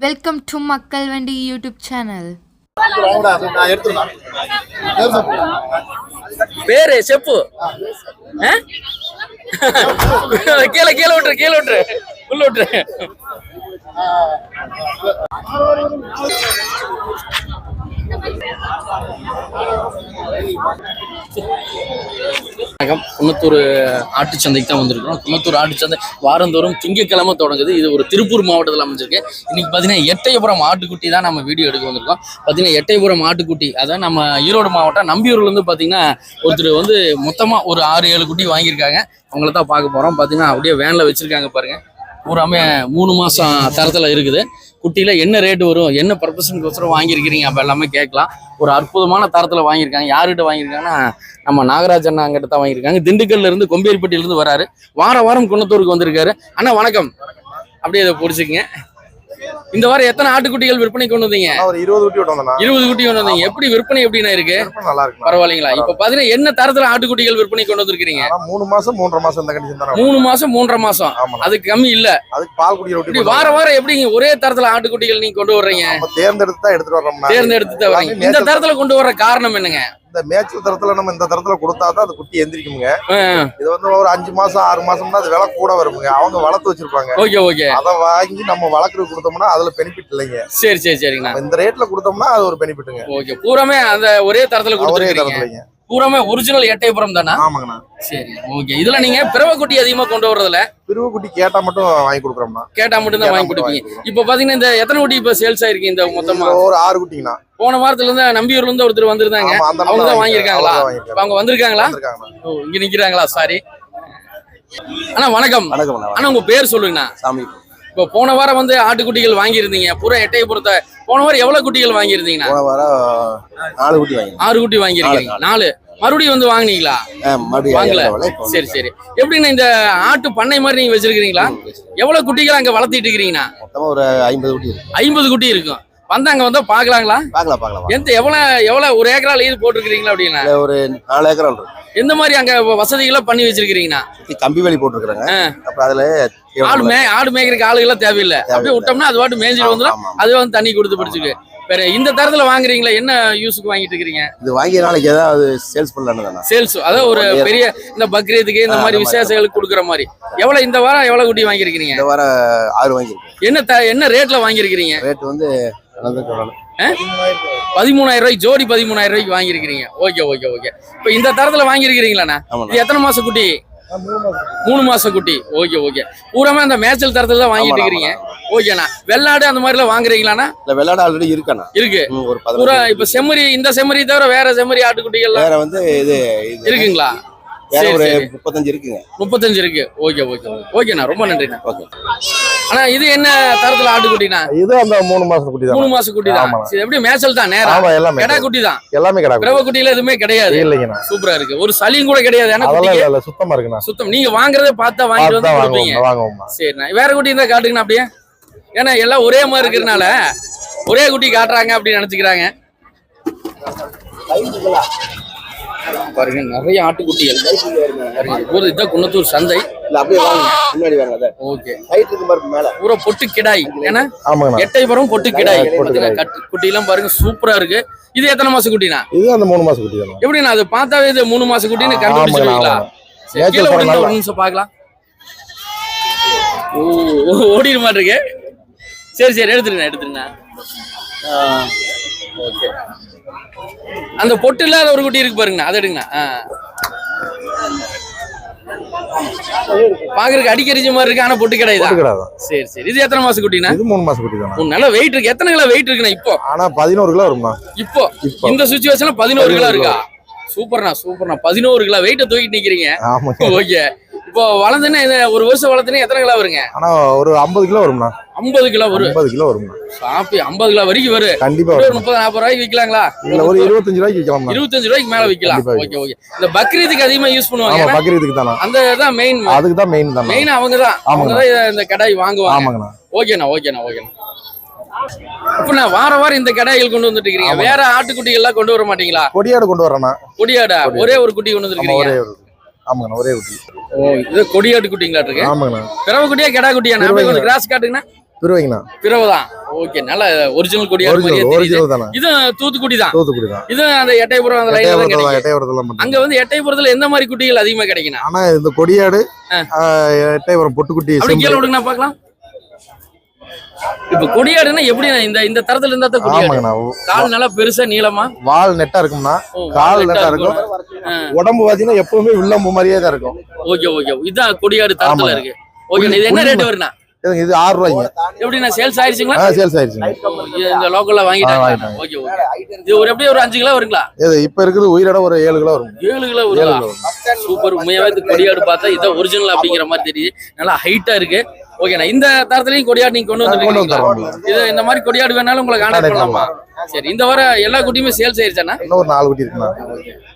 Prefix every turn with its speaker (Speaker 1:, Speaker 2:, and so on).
Speaker 1: Welcome to மக்கள் வண்டி YouTube channel
Speaker 2: பேரு செப்பு. ஆ? கீழே கீழே விட்டுரு கீழே விட்டுரு உள்ள விட்டுரு வணக்கம் குன்னத்தூர் ஆட்டுச்சந்தைக்கு தான் வந்திருக்கிறோம். குன்னத்தூர் ஆட்டுச்சந்தை வாரந்தோறும் திங்கக்கிழமை தொடங்குது. இது ஒரு திருப்பூர் மாவட்டத்தில் அமைஞ்சிருக்கு. இன்னைக்கு பார்த்தீங்கன்னா எட்டயபுரம் ஆட்டுக்குட்டி தான் நம்ம வீடியோ எடுக்க வந்திருக்கோம். பார்த்தீங்கன்னா எட்டயபுரம் ஆட்டுக்குட்டி அதான் நம்ம ஈரோடு மாவட்டம். நம்பியூர்லேருந்து பார்த்தீங்கன்னா ஒருத்தர் வந்து மொத்தமாக ஒரு ஆறு ஏழு குட்டி வாங்கியிருக்காங்க. அவங்கள தான் பார்க்க போகிறோம் பார்த்தீங்கன்னா அப்படியே வேனில் வச்சுருக்காங்க பாருங்க. பூராமே மூணு மாதம் தரத்தில் இருக்குது. குட்டியில் என்ன ரேட் வரும் என்ன பர்பஸுக்கோசரம் வாங்கியிருக்கிறீங்க. அப்போ எல்லாமே கேட்கலாம். ஒரு அற்புதமான தரத்தில் வாங்கியிருக்காங்க. யார்கிட்ட வாங்கியிருக்காங்கன்னா நம்ம நாகராஜ் அண்ணா அங்கிட்ட தான் வாங்கியிருக்காங்க. திண்டுக்கல்ல இருந்து கொம்பேரிப்பட்டியில வராரு. வார வாரம் குன்னத்தூருக்கு வந்திருக்காரு. அண்ணா வணக்கம். அப்படியே இதை பிடிச்சிக்கங்க. இந்த வாரம் எத்தனை ஆட்டுக்குட்டிகள் விற்பனை கொண்டு வந்தீங்க?
Speaker 3: ஒரு இருபது குட்டி விட்டு வந்தேன்
Speaker 2: இருபது குட்டி கொண்டு வந்தீங்க. எப்படி விற்பனை எப்படிண்ணா இருக்கு?
Speaker 3: நல்லா இருக்கு
Speaker 2: பரவாயில்லைங்களா? இப்ப பாத்தீங்கன்னா என்ன தரத்துல ஆட்டுக்குட்டிகள் விற்பனை கொண்டு வந்திருக்கீங்க
Speaker 3: மூணு மாசம் மூன்றரை மாசம் இந்த கண்டிஷன்
Speaker 2: மூணு மாசம் மூன்றரை மாசம். அதுக்கு கம்மி இல்ல.
Speaker 3: அதுக்கு பால் குடிக்கிற
Speaker 2: வார வாரம் எப்படிங்க ஒரே தரத்துல ஆட்டுக்குட்டிகள் நீங்க கொண்டு வர்றீங்க?
Speaker 3: தேர்ந்தெடுத்து தான் எடுத்துட்டு வர்றோம்னா
Speaker 2: தேர்ந்தெடுத்து தான் இந்த தரத்துல கொண்டு வர காரணம் என்னங்க?
Speaker 3: இந்த மேய்ச்சல் தரத்துல நம்ம இந்த தரத்துல கொடுத்தா தான் அந்த குட்டி எந்திரிக்குமுங்க. இது வந்து ஒரு அஞ்சு மாசம் ஆறு மாசம்னா அது விலை கூட வருமுங்க. அவங்க வளர்த்து வச்சிருப்பாங்க.
Speaker 2: Okay okay.
Speaker 3: அதை வாங்கி நம்ம வளர்க்குறது கொடுத்தோம்னா அதுல பெனிஃபிட் இல்லைங்க.
Speaker 2: சரி சரி
Speaker 3: நம்ம இந்த ரேட்ல கொடுத்தோம்னா அது ஒரு பெனிஃபிட்டுங்க
Speaker 2: ஓகே. பூராமே அந்த ஒரே தரத்துல
Speaker 3: ஒரே தரத்துலங்க.
Speaker 2: பூராமே ஒரிஜினல் எட்டயபுரம் தானா?
Speaker 3: ஆமாங்கண்ணா.
Speaker 2: சரி ஓகே. இதுல நீங்க பிறவ குட்டி அதிகமா கொண்டு வர்றதுல?
Speaker 3: பிரிவு குட்டி மட்டும் வாங்கி கொடுக்குறோம்னா
Speaker 2: கேட்டா மட்டும் தான் வாங்கி கொடுப்பீங்க இப்ப பாத்தீங்கன்னா இந்த எத்தனை குட்டி இப்ப சேல்ஸ் ஆயிருக்கு இந்த மொத்தமா?
Speaker 3: ஒரு ஆறு குட்டிங்கண்ணா.
Speaker 2: போன வாரத்துல இருந்து நம்பியூர்ல இருந்து ஒருத்தர் வந்திருந்தாங்க. அவங்க தான் வாங்கியிருக்காங்களா?
Speaker 3: அவங்க
Speaker 2: வந்திருக்காங்களா? ஓ இங்க நிக்கிறாங்களா? சாரி. அண்ணா வணக்கம்.
Speaker 4: வணக்கம்
Speaker 2: அண்ணா உங்க பேர் சொல்லுங்கண்ணா.
Speaker 4: சாமி.
Speaker 2: இப்போ போன வாரம் வந்து ஆட்டுக்குட்டிகள் வாங்கியிருந்தீங்க. பூரா எட்டயபுரத்தை போன வாரம் எவ்வளவு குட்டிகள் வாங்கியிருந்தீங்கண்ணா?
Speaker 4: போன வாரம் நாலு குட்டி வாங்கி
Speaker 2: ஆறு குட்டி வாங்கியிருக்கீங்க. நாலு மறுபடியும் வந்து வாங்குனீங்களா? வாங்கல. சரி சரி. எப்படிண்ணா இந்த ஆட்டு பண்ணை மாதிரி நீங்க வச்சிருக்கீங்களா எவ்வளவு குட்டிகள் அங்க வளர்த்திட்டு இருக்கிறீங்கண்ணா?
Speaker 4: மொத்தமா ஒரு ஐம்பது குட்டி
Speaker 2: ஐம்பது குட்டி இருக்கும். வந்தாங்க வந்தா பாக்கலாங்களா
Speaker 4: பார்க்கலாம் பார்க்கலாம்
Speaker 2: எந்த எவ்வளவு எவ்வளவு ஒரு ஏக்கரால இது போட்டிருக்கீங்களா அப்படின்னா?
Speaker 4: ஒரு நாலு ஏக்கர் இருக்கு
Speaker 2: எந்த மாதிரி அங்க வசதிகளை பண்ணி வச்சிருக்கீங்கண்ணா
Speaker 4: சுத்தி கம்பி வேலி போட்டுருக்காங்க. அப்புறம் அதுல
Speaker 2: ஆடு மே ஆடு மேய்க்கிறதுக்கு ஆளுகெல்லாம் தேவையில்லை. அப்படியே விட்டோம்னா அது பாட்டு மேய்ஞ்சிட்டு வந்துடும். அது வந்து தண்ணி கொடுத்து பிடிச்சிக்கு வேற இந்த தரத்துல வாங்குறீங்களா? என்ன யூஸுக்கு வாங்கிட்டு இருக்கிறீங்க?
Speaker 4: இது வாங்கிய நாளைக்கு ஏதாவது சேல்ஸ் பண்ணலான்னு தானே.
Speaker 2: சேல்ஸ் அதாவது ஒரு பெரிய இந்த பக்ரீத்துக்கு இந்த மாதிரி. விசேஷங்களுக்கு கொடுக்குற மாதிரி. எவ்வளவு இந்த வாரம் எவ்வளவு குட்டி வாங்கியிருக்கிறீங்க?
Speaker 4: இந்த வாரம் ஆறு வாங்கியிருக்கேன்.
Speaker 2: என்ன என்ன ரேட்ல வாங்கியிருக்கிறீங்க?
Speaker 4: ரேட் வந்து.
Speaker 2: பதிமூணாயிரம் ரூபாய்க்கு ஜோடி பதிமூணாயிரம் ரூபாய்க்கு வாங்கியிருக்கிறீங்க. Okay okay okay. இப்போ இந்த தரத்துல வாங்கியிருக்கிறீங்களாண்ணா? இது எத்தனை மாச குட்டி? மூணு மாச குட்டி. Okay okay. பூராமே அந்த மேய்ச்சல் தரத்துல தான் வாங்கிட்டு இருக்கிறீங்க ஓகேண்ணா. வெள்ளாடு அந்த மாதிரிலாம் வாங்குறீங்களாண்ணா?
Speaker 4: இல்ல வெள்ளாடு ஆல்ரெடி இருக்காண்ணா.
Speaker 2: இருக்கு. பூரா இப்ப செம்மறி இந்த செம்மறி தவிர வேற செம்மறி ஆட்டுக்குட்டிகள்லாம்
Speaker 4: வேற வந்து இது
Speaker 2: இருக்குங்களா?
Speaker 4: வேற ஒரு. முப்பத்தஞ்சு இருக்குங்க.
Speaker 2: முப்பத்தஞ்சு இருக்கு. Okay okay. ஓகேண்ணா. ரொம்ப நன்றிண்ணா.
Speaker 4: ஓகே.
Speaker 2: அண்ணா இது என்ன தரத்துல ஆட்டுக்குட்டிண்ணா
Speaker 3: இது அந்த மூணு மாசம் குட்டி
Speaker 2: மூணு
Speaker 3: தான்
Speaker 2: மாச குட்டி தான் எப்படி மேய்ச்சல் தான் நேரா.
Speaker 3: ஆமா எல்லாமே
Speaker 2: கடா குட்டி தான்
Speaker 3: எல்லாமே கடை
Speaker 2: பிறவ குட்டியில எதுவுமே கிடையாது.
Speaker 3: இல்லைங்கண்ணா.
Speaker 2: சூப்பரா இருக்கு. ஒரு சளியும் கூட கிடையாது. ஏன்னா
Speaker 3: அதெல்லாம் இல்ல சுத்தமா இருக்குண்ணா.
Speaker 2: சுத்தம். நீங்க வாங்குறத பார்த்தா வாங்கிட்டு வந்து கொடுப்பீங்க.
Speaker 3: வாங்குவோம்
Speaker 2: சரிண்ணா. வேற குட்டி இருந்தா காட்டுங்கண்ணா அப்படியே. ஏன்னா எல்லாம் ஒரே மாதிரி இருக்கிறனால ஒரே குட்டி காட்டுறாங்க அப்படின்னு நினைச்சுக்கிறாங்க. பாருங்க நிறைய ஆட்டுக்குட்டிகள். ஊர் இதுதான் குன்னத்தூர் சந்தை.
Speaker 4: இல்ல அப்படியே வாங்க. முன்னாடி வாங்க அதான்.
Speaker 2: ஓகே.
Speaker 4: ஹைட் இருக்கு பாருங்க மேல.
Speaker 2: பூரா பொட்டு கிடாய். ஏன்னா
Speaker 3: ஆமாங்கண்ணா
Speaker 2: எட்டைபுரம் பொட்டு கிடாய். கட்டு குட்டிலாம் பாருங்க சூப்பரா இருக்கு. இது எத்தனை மாச குட்டினா
Speaker 3: இது அந்த மூணு மாசம் குட்டி தான்
Speaker 2: எப்படிண்ணா அது பார்த்தாவே இது மூணு மாச குட்டின்னு
Speaker 3: நேச்சர்
Speaker 2: கீழே விடுங்க. ஒரு நிமிஷம் பார்க்கலாம். ஓ ஓடிட மாட்டிருக்கு. சரி சரி எடுத்துருங்க எடுத்துருங்க ஓகே. அந்த பொட்டு இல்லாத ஒரு குட்டி இருக்கு பாருங்கண்ணா அதை எடுங்கண்ணா. பாக்குறதுக்கு அடிக்கரிச்ச மாதிரி இருக்கு. ஆனா பொட்டு கிடையாது சரி சரி. இது எத்தனை மாசம் குட்டினா
Speaker 3: இது மூணு மாசம் குட்டி தான்
Speaker 2: நல்ல வெயிட் இருக்கு. எத்தனை கிலோ வெயிட் இருக்குண்ணா இப்போ?
Speaker 3: ஆனா பதினோரு கிலோ வரும்ண்ணா.
Speaker 2: இப்போ? இந்த சுச்சுவேஷன்ல பதினோரு கிலோ
Speaker 3: 11
Speaker 2: இருக்கா? சூப்பர்ண்ணா சூப்பர்ண்ணா. பதினோரு கிலோ வெயிட்ட தூக்கிட்டு நிக்கிறீங்க. ஓகே. இப்போ வளர்ந்துன்னா இது ஒரு வருஷம் வளர்த்துனா எத்தனை கிலோ வருங்க?
Speaker 3: ஆனா ஒரு ஐம்பது கிலோ வரும்ண்ணா.
Speaker 2: ஐம்பது கிலோ வரும்.
Speaker 3: ஐம்பது கிலோ வரும்ண்ணா.
Speaker 2: சாப்பி ஐம்பது கிலோ வரைக்கும் வரும்.
Speaker 3: கண்டிப்பா
Speaker 2: ஒரு முப்பது நாற்பது ரூபாய்க்கு விற்கலாங்களா
Speaker 3: இல்ல ஒரு இருபத்தஞ்சு ரூபாய்க்கு விற்கலாம்ண்ணா
Speaker 2: இருபத்தஞ்சு ரூபாய்க்கு மேல விற்கலாம் ஓகே ஓகே. இந்த பக்ரீத்துக்கு அதிகமா யூஸ் பண்ணுவாங்க
Speaker 3: பக்ரீத்துக்கு தானா?
Speaker 2: அந்த தான் மெயின்
Speaker 3: அதுக்கு தான் மெயின் தானே
Speaker 2: மெயின் அவங்க தான். அவங்க. தான் இந்த கடாய் வாங்குவாங்க.
Speaker 3: ஆமாங்கண்ணா.
Speaker 2: ஓகேண்ணா ஓகேண்ணா ஓகேண்ணா. இப்ப நான் வார வாரம் இந்த கடாய்கள் கொண்டு வந்துட்டு இருக்கீங்க. வேற ஆட்டுக்குட்டிகள் எல்லாம் கொண்டு வர மாட்டீங்களா?
Speaker 3: கொடியாடு கொண்டு வரேண்ணா.
Speaker 2: கொடியாடா. ஒரே ஒரு குட்டி கொண்டு வந்துருக்கீங்க
Speaker 3: ஆமாங்கண்ணா ஒரே குட்டி.
Speaker 2: ஓ இது கொடியாட்டு குட்டிங்களா இருக்கு?
Speaker 3: ஆமாங்கண்ணா.
Speaker 2: பிறவை குட்டியா கிடா குட்டியா கிராஸ் காட்டுங்கண்ணா.
Speaker 3: திருவைங்கண்ணா
Speaker 2: பிறவை தான் ஓகே நல்ல ஒரிஜினல் மாதிரியே
Speaker 3: ஒரிஜினல் தானே
Speaker 2: இது தூத்துக்குடி தான்
Speaker 3: தூத்துக்குடி தான்
Speaker 2: இது அந்த எட்டயபுரம் அந்த லைன்ல தான்
Speaker 3: எட்டயபுரத்தில்
Speaker 2: கிடைக்கும் அங்க வந்து எட்டயபுரத்துல எந்த மாதிரி குட்டிகள் அதிகமா கிடைக்குண்ணா?
Speaker 3: ஆனா இந்த கொடியாடு எட்டயபுரம் பொட்டுக்குட்டி
Speaker 2: அப்படி
Speaker 3: செம்பு.
Speaker 2: கீழே விடுங்கண்ணா பார்க்கலாம். இப்ப கொடியாடுன்னா எப்படி இந்த இந்த தரத்துல இருந்தா தான் கொடியாடு? கால் நல்லா பெருசா நீளமா?
Speaker 3: வால் நெட்டா இருக்கும்னா கால்
Speaker 2: நெட்டா இருக்கும்.
Speaker 3: உடம்பு பாத்தீங்கன்னா எப்பவுமே வில்லம்பு மாதிரியே தான் இருக்கும்.
Speaker 2: Okay okay. இதுதான் கொடியாடு தரத்துல. இருக்கு. ஓகே இது என்ன ரேட்
Speaker 3: இதுங்க இது ஆறு ரூபாய்ங்க.
Speaker 2: எப்படிண்ணா சேல்ஸ் ஆயிடுச்சுங்களா
Speaker 3: ஆ சேல்ஸ் ஆயிடுச்சுங்க
Speaker 2: இது இந்த லோக்கல்ல வாங்கிட்டாங்க. Okay okay. இது ஒரு எப்படியும் ஒரு அஞ்சு கிலோ வருங்களா?
Speaker 3: இது இப்ப இருக்குது உயிரோட ஒரு ஏழு கிலோ வரும்.
Speaker 2: ஏழு கிலோ
Speaker 3: ஏழு
Speaker 2: வருங்களா
Speaker 3: கிலோ வரும்.
Speaker 2: சூப்பர். உண்மையாவே இந்த கொடியாடு பார்த்தா இதான் ஒரிஜினல் அப்படிங்கிற மாதிரி தெரியுது. நல்லா ஹைட்டா இருக்கு. ஓகேண்ணா இந்த தரத்துலயும் கொடியாடு நீங்க கொண்டு
Speaker 3: வந்துடுறோம்
Speaker 2: இது இந்த மாதிரி கொடியாடு வேணாலும் உங்களை கான்டாக்ட் பண்ணலாமா சரி இந்த வாரம் எல்லா குட்டியுமே சேல்ஸ் ஆயிருச்சாண்ணா?
Speaker 3: இன்னும் ஒரு நாலு குட்டி இருக்குண்ணா.